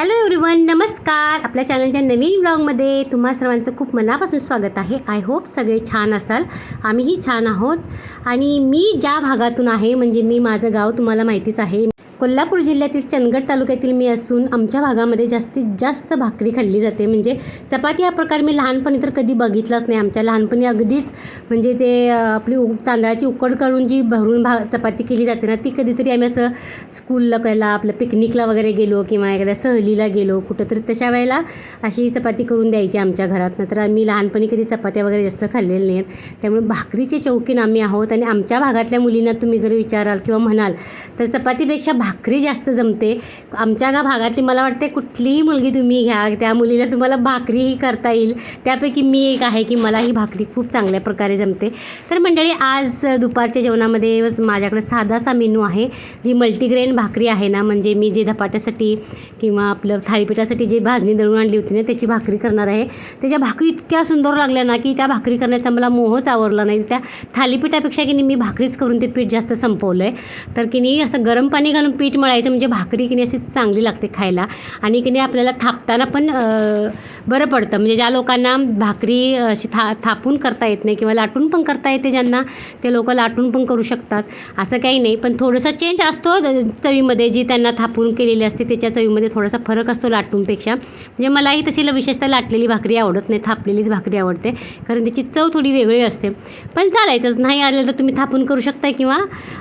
Hello everyone नमस्कार. आपल्या चॅनलच्या नवीन ब्लॉगमध्ये तुम्हा सर्वांचं खूप मनापासून स्वागत आहे. आय होप सगळे छान असाल. आम्हीही छान आहोत. आणि मी ज्या भागातून आहे म्हणजे मी माझं गाव तुम्हाला माहितीच आहे. कोल्हापूर जिल्ह्यातील चंदगड तालुक्यातील मी असून आमच्या भागामध्ये जास्तीत जास्त भाकरी खाल्ली जाते. म्हणजे चपाती हा प्रकार मी लहानपणी तर कधी बघितलाच नाही. आमच्या लहानपणी अगदीच म्हणजे ते आपली उ तांदळाची उकड करून जी भरून भा चपाती केली जाते ना ती कधीतरी आम्ही असं स्कूलला पहिला आपलं पिकनिकला वगैरे गेलो किंवा एखाद्या सहलीला गेलो कुठंतरी तशा वेळेला अशी चपाती करून द्यायची आमच्या घरात. नंतर आम्ही लहानपणी कधी चपात्या वगैरे जास्त खाल्लेल्या नाही आहेत त्यामुळे भाकरीचे चौकीन आम्ही आहोत. आणि आमच्या भागातल्या मुलींना तुम्ही जर विचाराल किंवा म्हणाल तर चपातीपेक्षा भा भाकरी जास्त जमते. आमच्या गा भागातली मला वाटते कुठलीही मुलगी तुम्ही घ्या त्या मुलीला तुम्हाला भाकरीही करता येईल. त्यापैकी मी एक आहे की मला ही भाकरी खूप चांगल्या प्रकारे जमते. तर मंडळी आज दुपारच्या जेवणामध्ये माझ्याकडे साधासा मेनू आहे जी मल्टीग्रेन भाकरी आहे ना म्हणजे मी जे धपाट्यासाठी किंवा आपलं थाळीपीठासाठी जी भाजणी दळून आणली होती ना त्याची भाकरी करणार आहे. त्याच्या भाकरी इतक्या सुंदर लागल्या ना की त्या भाकरी करण्याचा मला मोहच आवरला नाही. त्या थालीपीठापेक्षा की नाही मी भाकरीच करून ते पीठ जास्त संपवलं आहे तर की नाही असं गरम पाणी घालून पीठ मळायचं म्हणजे भाकरी की नाही अशी चांगली लागते खायला. आणि की नाही आपल्याला थापताना पण बरं पडतं. म्हणजे ज्या लोकांना भाकरी अशी था थापून करता येत नाही किंवा लाटून पण करता येते ज्यांना ते लोक लाटून पण करू शकतात. असं काही नाही. पण थोडंसं चेंज असतो चवीमध्ये जी त्यांना थापून केलेली असते त्याच्या चवीमध्ये थोडासा फरक असतो लाटूनपेक्षा. म्हणजे मलाही तशीला विशेषतः लाटलेली भाकरी आवडत नाही. थापलेलीच भाकरी आवडते. कारण त्याची चव थोडी वेगळी असते. पण चालायचंच. नाही आलं तर तुम्ही थापून करू शकता किंवा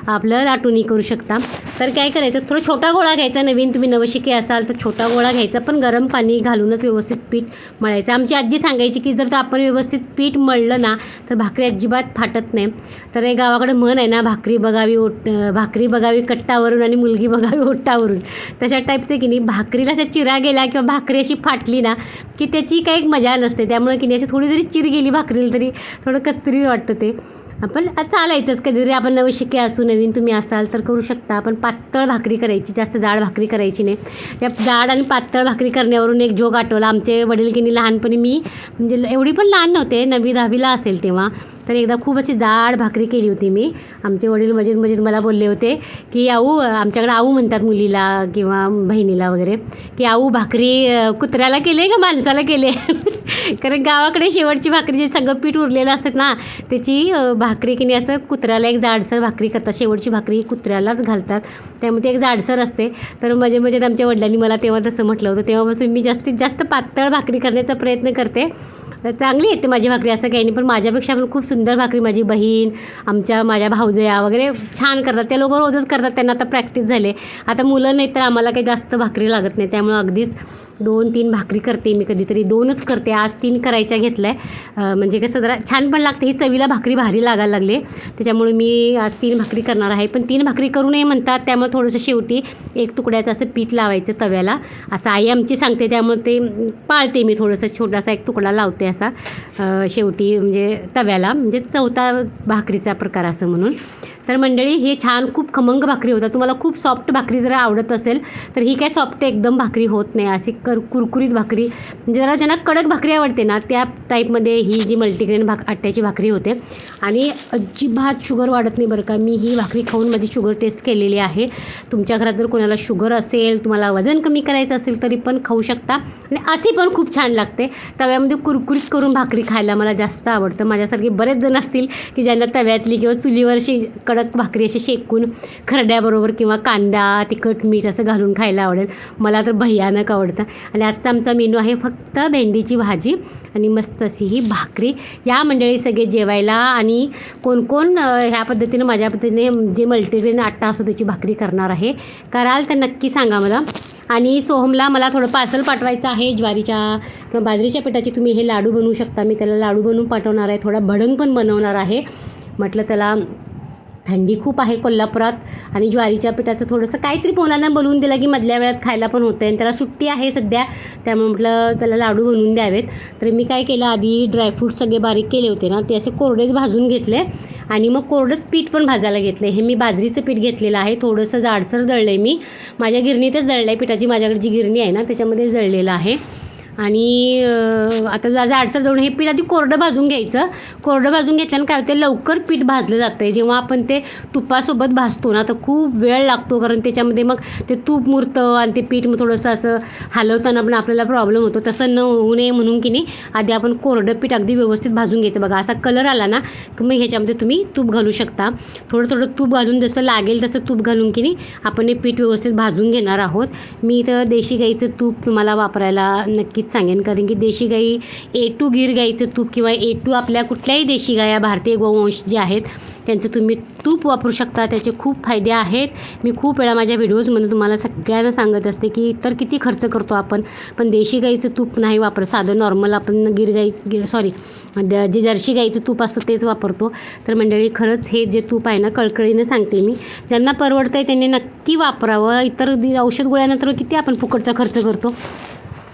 आपलं लाटूनही करू शकता. तर काय करायचं? थोडा छोटा गोळा घ्यायचा. नवीन तुम्ही नवशिके असाल तर छोटा गोळा घ्यायचा. पण गरम पाणी घालूनच व्यवस्थित पीठ मळायचं. आमची आजी सांगायची की जर तो आपण व्यवस्थित पीठ मळलं ना तर भाकरी अजिबात फाटत नाही. तर हे गावाकडे मन आहे ना भाकरी बघावी ओट भाकरी बघावी कट्टावरून आणि मुलगी बघावी ओटावरून तशा टाईपचं की नाही भाकरीला अशा चिरा गेला किंवा भाकरी अशी फाटली ना की त्याची काही एक मजा नसते. त्यामुळे की नाही अशी थोडी जरी चिर गेली भाकरीला तरी थोडं कसतरी वाटतं ते. आपण चालायचंच कधीतरी. आपण नवशिके असू नवीन तुम्ही असाल तर करू शकता. आपण पातळ भाकरी करायची जास्त जाड भाकरी करायची नाही. त्या जाड आणि पातळ भाकरी करण्यावरून एक जोग आठवला. आमचे वडील की लहानपणी मी म्हणजे एवढी पण लहान नव्हते नवी दहावीला असेल तेव्हा तर एकदा खूप अशी जाड भाकरी केली होती मी. आमचे वडील मजेत मजेत मला बोलले होते की आऊ आमच्याकडे आऊ म्हणतात मुलीला किंवा बहिणीला वगैरे की आऊ भाकरी कुत्र्याला केले का माणसाला केले? कारण गावाकडे शेवटची भाकरी जे सगळं पीठ उरलेलं असतात ना त्याची भाकरी की नाही असं कुत्र्याला एक जाडसर भाकरी करतात. शेवटची भाकरी कुत्र्यालाच घालतात. त्यामुळे ती एक जाडसर असते. तर मजे मजेत आमच्या वडिलांनी मला तेव्हा तसं म्हटलं होतं. तेव्हापासून मी जास्तीत जास्त पातळ भाकरी करण्याचा प्रयत्न करते. तर चांगली येते माझी भाकरी असं काही नाही. पण माझ्यापेक्षा पण खूप सुंदर भाकरी माझी बहीण आमच्या माझ्या भाऊजया वगैरे छान करतात. त्या लोक रोजच करतात. त्यांना आता प्रॅक्टिस झाले आता मुलं नाही तर आम्हाला काही जास्त भाकरी लागत नाही. त्यामुळं अगदीच दोन तीन भाकरी करते मी कधीतरी. दोनच करते. आज तीन करायच्या घेतल्या आहे म्हणजे कसं जरा छान पण लागते. ही चवीला भाकरी भारी लागायला लागले. त्याच्यामुळे मी आज तीन भाकरी करणार आहे. पण तीन भाकरी करू नये म्हणतात. त्यामुळे थोडंसं शेवटी एक तुकड्याचं असं पीठ लावायचं तव्याला. असं आई आमची सांगते. त्यामुळे ते पाळते मी थोडंसं. छोटासा एक तुकडा लावते असा शेवटी म्हणजे तव्याला म्हणजे चौथा भाकरीचा प्रकार असं म्हणून. तर मंडळी हे छान खूप खमंग भाकरी होतात तुम्हाला खूप सॉफ्ट भाकरी जर आवडत असेल तर ही काय सॉफ्ट एकदम भाकरी होत नाही. अशी कर कुरकुरीत भाकरी. म्हणजे जरा ज्यांना कडक भाकरी आवडते ना त्या टाईपमध्ये ही जी मल्टीग्रेन भाक आट्याची भाकरी होते. आणि अजिबात शुगर वाढत नाही बरं का. मी ही भाकरी खाऊन माझी शुगर टेस्ट केलेली आहे. तुमच्या घरात जर कोणाला शुगर असेल तुम्हाला वजन कमी करायचं असेल तरी पण खाऊ शकता. आणि अशी पण खूप छान लागते. तव्यामध्ये कुरकुरीत करून भाकरी खायला मला जास्त आवडतं. माझ्यासारखे बरेच जण असतील की ज्यांना तव्यातली किंवा चुलीवरशी कडक कडक भाकरी अशी शेकून खरड्याबरोबर किंवा कांदा तिखट मीठ असं घालून खायला आवडेल. मला तर भयानक आवडतं. आणि आजचा आमचा मेनू आहे फक्त भेंडीची भाजी आणि मस्त अशी ही भाकरी. या मंडळी सगळे जेवायला आणि कोण कोण ह्या पद्धतीनं माझ्या पद्धतीने जे मल्टीग्रेन आट्टा असतो त्याची भाकरी करणार आहे कराल तर नक्की सांगा मला. आणि सोहमला मला थोडं पार्सल पाठवायचं आहे ज्वारीच्या किंवा बाजरीच्या पिठाचे तुम्ही हे लाडू बनवू शकता. मी त्याला लाडू बनवून पाठवणार आहे. थोडा भडंग पण बनवणार आहे. म्हटलं त्याला थंडी खूप आहे कोल्हापुरात. आणि ज्वारीच्या पिठाचं थोडंसं काहीतरी मुलांना बनवून दिलं की मधल्या वेळात खायला पण होतं आणि त्याला सुट्टी आहे सध्या. त्यामुळे म्हटलं त्याला लाडू बनवून द्यावेत. तर मी काय केलं आधी ड्रायफ्रूट सगळे बारीक केले होते ना ते असे कोरडेच भाजून घेतले. आणि मग कोरडंच पीठ पण भाजायला घेतलं. हे मी बाजरीचं पीठ घेतलेलं आहे. थोडंसं जाडसर दळलं आहे मी. माझ्या गिरणीतच दळलं आहे पिठाची. माझ्याकडे जी गिरणी आहे ना त्याच्यामध्येच दळलेलं आहे. आणि आता जा जाडसर दळून हे पीठ आधी कोरडं भाजून घ्यायचं. कोरडं भाजून घेतल्यानं काय होते लवकर पीठ भाजलं जातं आहे जेव्हा आपण ते तुपासोबत भाजतो ना तर खूप वेळ लागतो कारण त्याच्यामध्ये मग ते तूप मुरतं आणि ते पीठ मग थोडंसं असं हलवताना पण आपल्याला प्रॉब्लेम होतो. तसं न होऊ नये म्हणून की नाही आधी आपण कोरडं पीठ अगदी व्यवस्थित भाजून घ्यायचं. बघा असा कलर आला ना की मग ह्याच्यामध्ये तुम्ही तूप घालू शकता. थोडं थोडं तूप घालून जसं लागेल तसं तूप घालून की नाही आपण हे पीठ व्यवस्थित भाजून घेणार आहोत. मी तर देशी गाईचं तूप तुम्हाला वापरायला नक्कीच सांगेन कारण की देशी गाई ए टू गीर गाईचं तूप किंवा ए टू आपल्या कुठल्याही देशी गाया भारतीय गोवंश जे आहेत त्यांचं तुम्ही तूप वापरू शकता. त्याचे खूप फायदे आहेत. मी खूप वेळा माझ्या व्हिडिओजमध्ये तुम्हाला सगळ्यांना सांगत असते की तर किती खर्च करतो आपण. पण देशी गाईचं तूप नाही वापरत साधं नॉर्मल आपण गिर गाईचं सॉरी जे जर्शी गाईचं तूप असतं तेच वापरतो. तर मंडळी खरंच हे जे तूप आहे ना कळकळीनं सांगते मी. ज्यांना परवडतं आहे त्यांनी नक्की वापरावं. इतर औषध गोळ्यानंतर किती आपण फुकटचा खर्च करतो?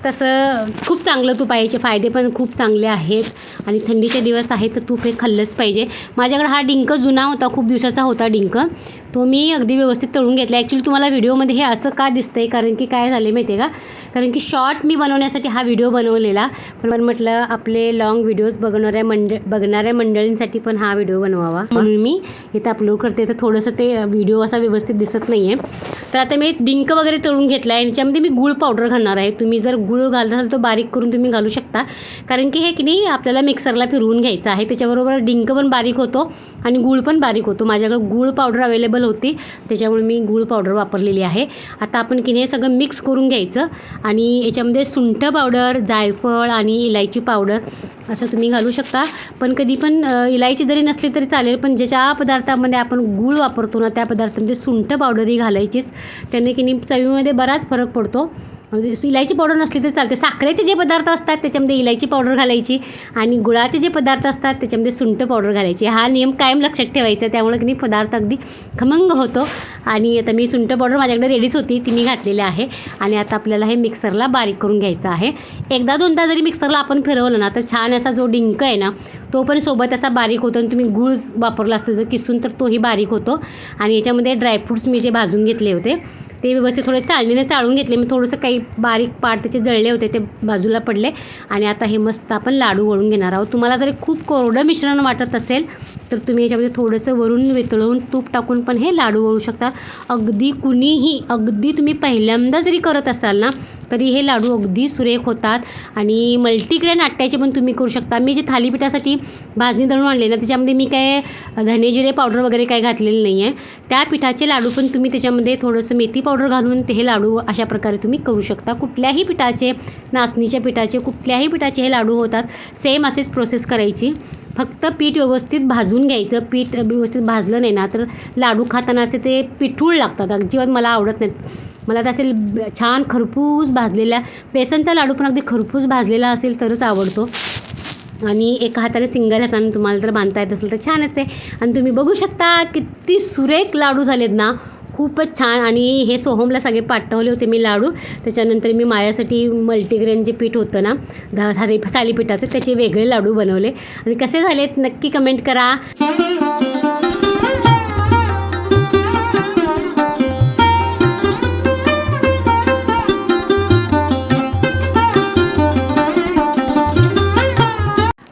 तसं खूप चांगलं तूप आहे याचे फायदे पण खूप चांगले आहेत आणि थंडीचे दिवस आहेत तर तूप हे खाल्लंच पाहिजे. माझ्याकडे हा डिंक जुना होता खूप दिवसाचा होता डिंक. तो मी अगदी व्यवस्थित तळून घेतला ॲक्च्युली तुम्हाला व्हिडिओमध्ये हे असं का दिसतं आहे कारण की काय झालं माहिती आहे का? कारण की शॉर्ट मी बनवण्यासाठी हा व्हिडिओ बनवलेला. पण म्हटलं आपले लॉंग व्हिडिओज बघणाऱ्या मंड बघणाऱ्या मंडळींसाठी पण हा व्हिडिओ बनवावा. म्हणून मी इथं अपलोड करते. तर थोडंसं ते व्हिडिओ असा व्यवस्थित दिसत नाही आहे तर आता मी डिंक वगैरे तळून घेतला आहे याच्यामध्ये मी गूळ पावडर घालणार आहे. तुम्ही जर गूळ घालत असाल तो बारीक करून तुम्ही घालू शकता. कारण की हे की नाही आपल्याला मिक्सरला फिरवून घ्यायचं आहे. त्याच्याबरोबर डिंक पण बारीक होतो आणि गूळ पण बारीक होतो. माझ्याकडे गूळ पावडर अवेलेबल होती. त्याच्यामुळे मी गूळ पावडर वापरलेली आहे. आता आपण की नाही हे सगळं मिक्स करून घ्यायचं. आणि याच्यामध्ये सुंठ पावडर जायफळ आणि इलायची पावडर असं तुम्ही घालू शकता. पण कधी पण इलायची जरी नसली तरी चालेल. पण ज्याच्या पदार्थामध्ये आपण गूळ वापरतो ना त्या पदार्थामध्ये सुंठ पावडरही घालायचीच. त्याने की चवीमध्ये बराच फरक पडतो. म्हणजे इलायची पावडर नसली तरी चालते. साखरेचे जे पदार्थ असतात त्याच्यामध्ये इलायची पावडर घालायची आणि गुळाचे जे पदार्थ असतात त्याच्यामध्ये सुंठ पावडर घालायची. हा नियम कायम लक्षात ठेवायचा त्यामुळे की नाही पदार्थ अगदी खमंग होतो. आणि आता मी सुंठ पावडर माझ्याकडे रेडीच होती ती मी घातलेली आहे. आणि आता आपल्याला हे मिक्सरला बारीक करून घ्यायचं आहे. एकदा दोनदा जरी मिक्सरला आपण फिरवलं ना तर छान असा जो डिंक आहे ना तो पण सोबत असा बारीक होतो आणि तुम्ही गूळ वापरला असेल तर किसून तर तोही बारीक होतो. आणि याच्यामध्ये ड्रायफ्रूट्स मी जे भाजून घेतले होते ते व्यवस्थित थोडे चाळणीने चाळून घेतले. मी थोडंसं काही बारीक पाट त्याचे जळले होते ते बाजूला पडले. आणि आता हे मस्त आपण लाडू वळून घेणार आहोत. तुम्हाला जरी खूप कोरडं मिश्रण वाटत असेल तर तुम्ही याच्यामध्ये थोडंसं वरून वितळवून तूप टाकून पण हे लाडू वळू शकता. अगदी कुणीही अगदी तुम्ही पहिल्यांदा जरी करत असाल ना तरी हे लाडू अगदी सुरेख होतात. आणि मल्टीग्रेन आट्याचे पण तुम्ही करू शकता. मी जे थालीपीठासाठी भाजणी दळून आणले ना त्याच्यामध्ये मी काय धने जिरे पावडर वगैरे काय घातलेलं नाही आहे त्या पिठाचे लाडू पण तुम्ही त्याच्यामध्ये थोडंसं मेथी पावडर घालून ते हे लाडू अशा प्रकारे तुम्ही करू शकता. कुठल्याही पिठाचे नाचणीच्या पिठाचे कुठल्याही पिठाचे हे लाडू होतात. सेम असेच प्रोसेस करायची. फक्त पीठ व्यवस्थित भाजून घ्यायचं. पीठ व्यवस्थित भाजलं नाही ना तर लाडू खाताना असे ते पिठूळ लागतात. अजिबात मला आवडत नाहीत. मला तर असेल छान खरपूस भाजलेल्या बेसनचा लाडू पण अगदी खरपूस भाजलेला असेल तरच आवडतो. आणि एका हाताने सिंगल हाताने तुम्हाला जर बांधता येत असेल तर छानच आहे आणि तुम्ही बघू शकता किती सुरेख लाडू झालेत ना. खूपच छान. आणि हे सोहमला सगळे पाठवले होते मी लाडू. त्याच्यानंतर मी माझ्यासाठी मल्टीग्रेन जे पीठ होतं ना धा थाली थालीपीठाचं त्याचे वेगळे लाडू बनवले. आणि कसे झालेत नक्की कमेंट करा.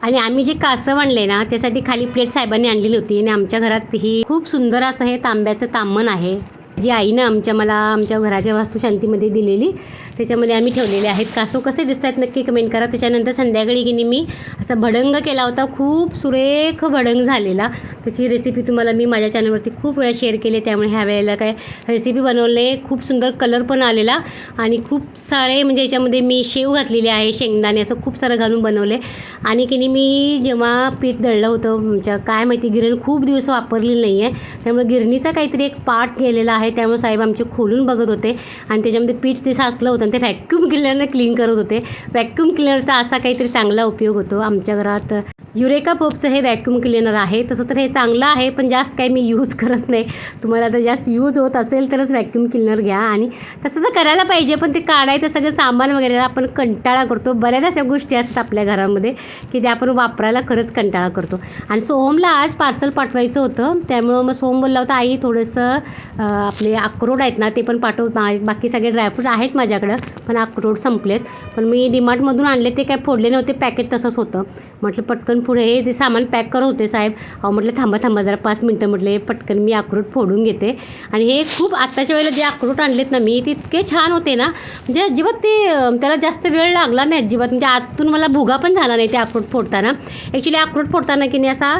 आणि आम्ही जे कासव आणले ना त्यासाठी खाली प्लेट साहेबांनी आणलेली होती. आणि आमच्या घरात ही खूप सुंदर असं हे तांब्याचं तांबण आहे. जी आईनं आमच्या मला आमच्या घराच्या वास्तुशांतीमध्ये दिलेली त्याच्यामध्ये आम्ही ठेवलेले आहेत. कासव कसे दिसत आहेत नक्की कमेंट करा. त्याच्यानंतर संध्याकाळी की नाही मी असा भडंग केला होता खूप सुरेख भडंग झालेला. त्याची रेसिपी तुम्हाला मी माझ्या चॅनलवरती खूप वेळा शेअर केली त्यामुळे ह्या वेळेला काय रेसिपी बनवले खूप सुंदर कलर पण आलेला आणि खूप सारे म्हणजे याच्यामध्ये मी शेव घातलेले आहे शेंगदाणे असं खूप सारं घालून बनवले. आणि की नाही मी जेव्हा पीठ दळलं होतं आमच्या काय माहिती गिरण खूप दिवस वापरलेली नाही आहे त्यामुळे गिरणीचा काहीतरी एक पार्ट गेलेला आहे. त्यामुळे साहेब आमचे खोलून बघत होते आणि त्याच्यामध्ये पीठ जे साचलं होतं आणि ते व्हॅक्यूम क्लिनरने क्लीन करत होते. व्हॅक्यूम क्लिनरचा असा काहीतरी चांगला उपयोग होतो आमच्या घरात. युरेका पोपचं हे व्हॅक्यूम क्लिनर आहे तसं तर हे चांगलं आहे पण जास्त काही मी यूज करत नाही. तुम्हाला तर जास्त यूज होत असेल तरच व्हॅक्यूम क्लिनर घ्या आणि तसं तर करायला पाहिजे पण ते काढायचं सगळं सामान वगैरे आपण कंटाळा करतो. बऱ्याच अशा गोष्टी असतात आपल्या घरामध्ये की ते आपण वापरायला खरंच कंटाळा करतो. आणि सोहमला आज पार्सल पाठवायचं होतं त्यामुळं मग सोहम बोलला होता आई थोडंसं आपले अक्रोड आहेत ना ते पण पाठव बाकी सगळे ड्रायफ्रूट आहेत माझ्याकडं पण अक्रोड संपलेत. पण मी डिमार्टमधून आणले ते काय फोडले नव्हते पॅकेट तसंच होतं. म्हटलं पटकन पुढे हे ते सामान पॅक करत होते साहेब अहो म्हटलं थांबा थांबा जरा पाच मिनटं म्हटले पटकन मी अक्रोड फोडून घेते. आणि हे खूप आत्ताच्या वेळेला जे अक्रोड आणलेत ना मी ते इतके छान होते ना म्हणजे अजिबात ते त्याला जास्त वेळ लागला नाही अजिबात. म्हणजे आतून मला भुगा पण झाला नाही ते अक्रोड फोडताना. ॲक्च्युली अक्रोड फोडताना की नाही असा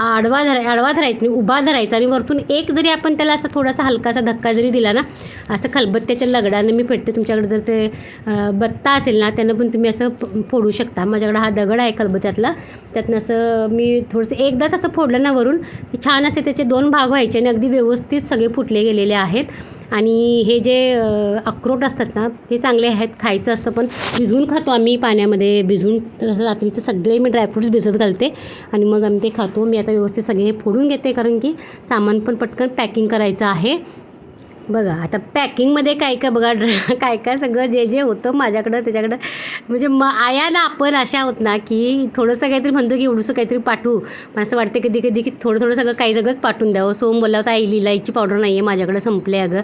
आडवा धरा आडवा धरायचा नाही उभा धरायचा आणि वरतून एक जरी आपण त्याला असं थोडासा हलकासा धक्का जरी दिला ना असं खलबत्त्याच्या लगडानं मी फेटते. तुमच्याकडे जर ते बत्ता असेल ना त्यानं पण तुम्ही असं फोडू शकता. माझ्याकडे हा दगड आहे खलबत्त्यातला. त्यातनं असं मी थोडंसं एकदाच असं फोडलं ना वरून की छान असे त्याचे दोन भाग व्हायचे आणि अगदी व्यवस्थित सगळे फुटले गेलेले आहेत. आणि हे जे अक्रोट असतात ना ते चांगले आहेत खायचं असतं पण भिजवून खातो आम्ही पाण्यामध्ये. भिजवून रात्रीचे रात्रीचं सगळे मी ड्रायफ्रूट्स भिजत घालते आणि मग आम्ही ते खातो. मी आता व्यवस्थित सगळे हे फोडून घेते कारण की सामान पण पटकन पॅकिंग करायचं आहे. बघा आता पॅकिंगमध्ये काय काय बघा ड्र- काय काय सगळं जे जे होतं माझ्याकडं त्याच्याकडं. म्हणजे म आया ना आपण अशा आहोत ना की थोडंसं काहीतरी म्हणतो की एवढंसं काहीतरी पाठवू. पण असं वाटतं कधी कधी की थोडं थोडं सगळं काही सगळंच पाठवून द्यावं. सोम बोलला होता आई इलायची पावडर नाही आहे माझ्याकडं संपले अगं.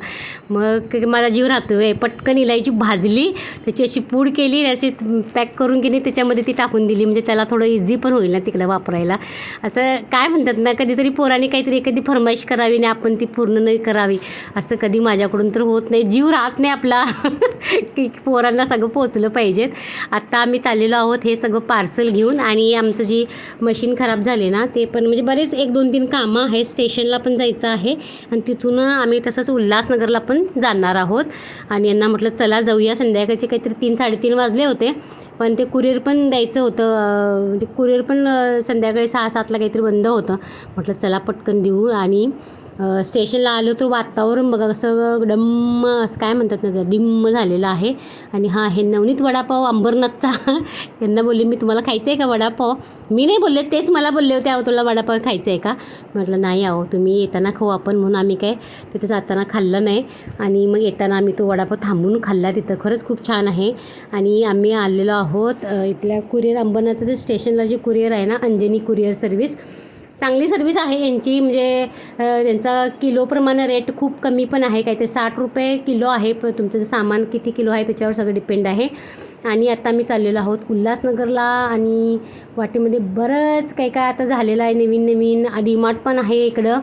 मग माझा जीव राहतो आहे पटकन इलायची भाजली त्याची अशी पूड केली अशी पॅक करून गेली त्याच्यामध्ये ती टाकून दिली. म्हणजे त्याला थोडं इझी पण होईल ना तिकडं वापरायला. असं काय म्हणतात ना कधीतरी पोराने काहीतरी एखादी फरमाईश करावी आणि आपण ती पूर्ण नाही करावी. असं कधी माझ्याकडून तर होत नाही. जीव राहत नाही आपला. की पोरांना सगळं पोचलं पाहिजेत. आत्ता आम्ही चाललेलो आहोत हे सगळं पार्सल घेऊन आणि आमचं जी मशीन खराब झाली ना ते पण म्हणजे बरेच एक दोन तीन कामं आहेत. स्टेशनला पण जायचं आहे आणि तिथून आम्ही तसंच उल्हासनगरला पण जाणार आहोत. आणि यांना म्हटलं चला जाऊया. संध्याकाळचे काहीतरी तीन साडेतीन वाजले होते. पण ते कुरिअर पण द्यायचं होतं. म्हणजे कुरिअर पण संध्याकाळी सहा सातला काहीतरी बंद होतं. म्हटलं चला पटकन देऊ. आणि स्टेशनला आलो तर वातावरण बघा कसं डम्म असं काय म्हणतात ना डिम्म झालेलं आहे. आणि हा हे नवनीत वडापाव अंबरनाथचा. यांना बोलले मी तुम्हाला खायचं आहे का वडापाव? मी नाही बोलले तेच मला बोलले होते अहो तुला वडापाव खायचं आहे का? म्हटलं नाही अहो तुम्ही येताना खाऊ आपण म्हणून आम्ही काय तिथे जाताना खाल्लं नाही. आणि मग येताना आम्ही तो वडापाव थांबून खाल्ला तिथं खरंच खूप छान आहे. आणि आम्ही आलेलो आहोत इथल्या कुरिअर अंबरनाथ स्टेशनला जी कुरिअर आहे ना अंजनी कुरिअर सर्व्हिस चांगली सर्विस आहे यांची. म्हणजे त्यांचा किलोप्रमाणे रेट खूप कमी पण आहे. काहीतरी साठ रुपये किलो आहे. पण तुमचं जे सामान किती किलो आहे त्याच्यावर सगळं डिपेंड आहे. आणि आत्ता मी चाललेलो आहोत उल्हासनगरला. आणि वाटेमध्ये बरंच काही काय आता झालेलं आहे नवीन नवीन डीमार्ट पण आहे इकडं.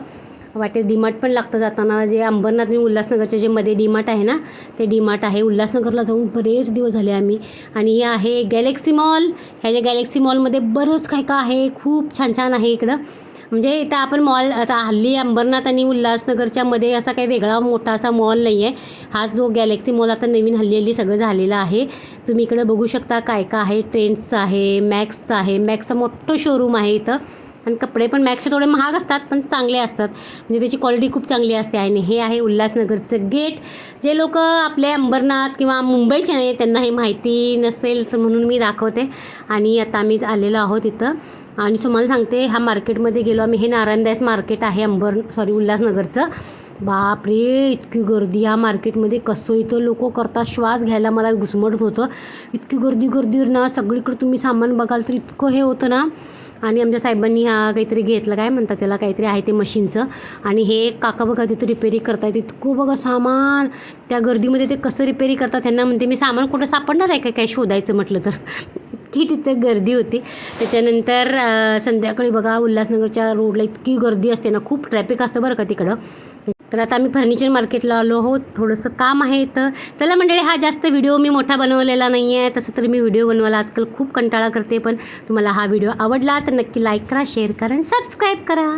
वाटेत डीमार्ट पण लागतं जाताना. जे अंबरनाथ आणि उल्हासनगरच्या जे मध्ये डीमार्ट आहे ना ते डीमार्ट आहे. उल्हासनगरला जाऊन बरेच दिवस झाले आम्ही. आणि हे आहे गॅलेक्सी मॉल. ह्या ज्या गॅलेक्सी मॉलमध्ये बरंच काय काय आहे. खूप छान छान आहे इकडं. म्हणजे इथं आपण मॉल आता हल्ली अंबरनाथ आणि उल्हासनगरच्या मध्ये असा काही वेगळा मोठा असा मॉल नाही आहे. हा जो गॅलेक्सी मॉल आता नवीन हल्ली हल्ली सगळं झालेलं आहे. तुम्ही इकडं बघू शकता काय काय आहे. ट्रेंड्सचं आहे मॅक्सचं आहे. मॅक्सचं मोठं शोरूम आहे इथं. आणि कपडे पण मॅक्सचे थोडे महाग असतात पण चांगले असतात. म्हणजे त्याची क्वालिटी खूप चांगली असते. आणि हे आहे उल्हासनगरचं गेट जे लोक आपले अंबरनाथ किंवा मुंबईचे नाही त्यांना हे माहिती नसेल म्हणून मी दाखवते. आणि आता आम्ही आलेलो आहोत इथं. आणि तुम्हाला सांगते ह्या मार्केटमध्ये गेलो आम्ही. हे नारायणदास मार्केट आहे अंबर सॉरी उल्हासनगरचं. बापरे इतकी गर्दी. ह्या मार्केटमध्ये कसं इथं लोक करता श्वास घ्यायला मला घुसमटत होतं. इतकी गर्दी गर्दी ना. सगळीकडे तुम्ही सामान बघाल तर इतकं हे होतं ना. आणि आमच्या साहेबांनी हा काहीतरी घेतलं काय म्हणतात त्याला काहीतरी आहे ते मशीनचं. आणि हे एक काका बघा तिथं रिपेरी करतायत. इतकं बघा सामान. त्या गर्दीमध्ये ते कसं रिपेरी करतात त्यांना म्हणते मी सामान कुठं सापडणार आहे का? काय शोधायचं म्हटलं तर. इतकी तिथे गर्दी होती. त्याच्यानंतर संध्याकाळी बघा उल्हासनगरच्या रोडला इतकी गर्दी असते ना खूप ट्रॅफिक असतं बरं का तिकडं. तर आता आम्ही फर्निचर मार्केटला आलो आहोत. थोडंसं काम आहे तर चला मंडळी हा जास्त व्हिडिओ मी मोठा बनवलेला नाही आहे. तसं तर मी व्हिडिओ बनवायला आजकाल खूप कंटाळा करते पण तुम्हाला हा व्हिडिओ आवडला तर नक्की लाईक करा शेअर करा आणि सबस्क्राईब करा.